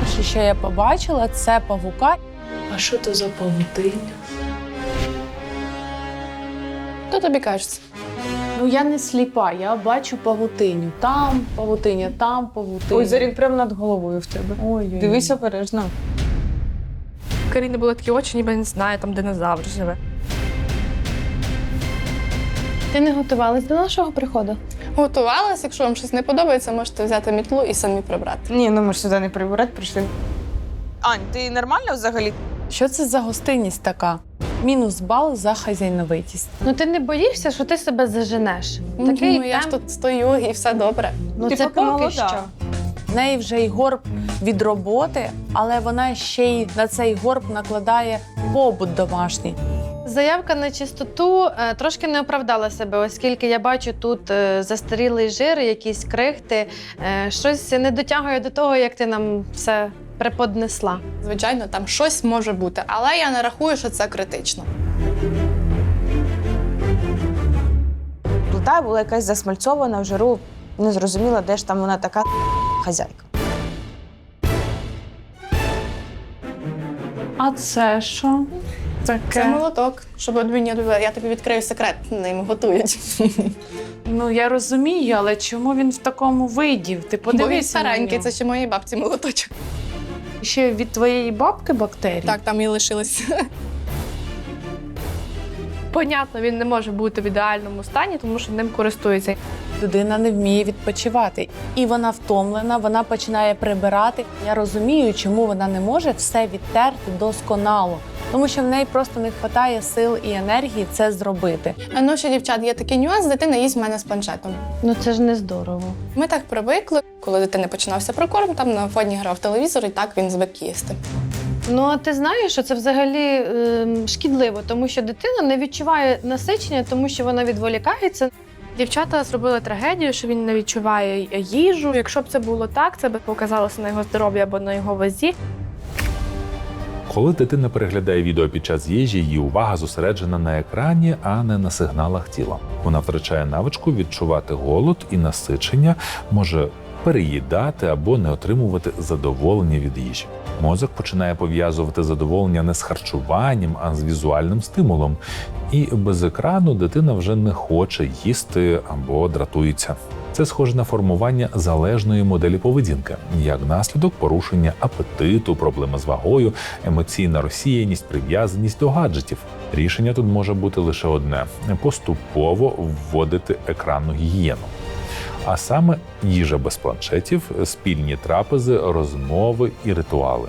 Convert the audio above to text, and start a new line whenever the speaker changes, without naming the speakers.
Перше, що я побачила, це павука.
А що то за павутиння?
Хто тобі кажеться?
Ну я не сліпа, я бачу павутиню. Там павутиня, там павутиня.
Ой, Зарін, прямо над головою в тебе.
Ой,
Дивись обережно.
В Каріни були такі очі, ніби не знає, там динозавр живе.
Ти не готувалась до нашого приходу? Готувалась, якщо вам щось не подобається, можете взяти мітлу і самі прибрати.
Ні, ну ми ж сюди не прибирати прийшли. Ань, ти нормально взагалі?
Що це за гостинність така? Мінус бал за хазяйновитість.
Ну ти не боїшся, що ти себе заженеш?
Такий ну, я ж тут стою і все добре.
Ну
Ти
це
поки
поки
молода.
що.
Неї вже й горб від роботи, але вона ще й на цей горб накладає побут домашній.
Заявка на чистоту е, трошки не оправдала себе, оскільки я бачу тут е, застарілий жир, якісь крихти. Е, щось не дотягує до того, як ти нам все преподнесла.
Звичайно, там щось може бути, але я не рахую, що це критично.
Плита була якась засмальцована в жиру. Не зрозуміла, де ж там вона така хазяйка.
А це що?
Це молоток, щоб одвіння я тобі відкрию секрет, ним готують.
Ну я розумію, але чому він в такому виді? Ти
Бо він
подивися. на
старенький, це ще моєї бабці молоточок.
ще від твоєї бабки бактерії.
Так, там і лишилось.
Понятно, він не може бути в ідеальному стані, тому що ним користується.
Людина не вміє відпочивати, і вона втомлена, вона починає прибирати. Я розумію, чому вона не може все відтерти досконало, тому що в неї просто не вистачає сил і енергії це зробити.
Ну ще, дівчат, є такий нюанс, дитина їсть в мене з планшетом.
Ну це ж не здорово.
Ми так привикли, коли дитини починався прокорм, там на фоні грав телевізор, і так він звик їсти.
Ну а ти знаєш, що це взагалі ем, шкідливо, тому що дитина не відчуває насичення, тому що вона відволікається.
Дівчата зробили трагедію, що він не відчуває їжу. Якщо б це було так, це б показалося на його здоров'ї або на його вазі.
Коли дитина переглядає відео під час їжі, її увага зосереджена на екрані, а не на сигналах тіла. Вона втрачає навичку відчувати голод і насичення, може переїдати або не отримувати задоволення від їжі. Мозок починає пов'язувати задоволення не з харчуванням, а з візуальним стимулом. І без екрану дитина вже не хоче їсти або дратується. Це схоже на формування залежної моделі поведінки, як наслідок порушення апетиту, проблеми з вагою, емоційна розсіяність, прив'язаність до гаджетів. Рішення тут може бути лише одне: поступово вводити екранну гігієну. А саме їжа без планшетів, спільні трапези, розмови і ритуали.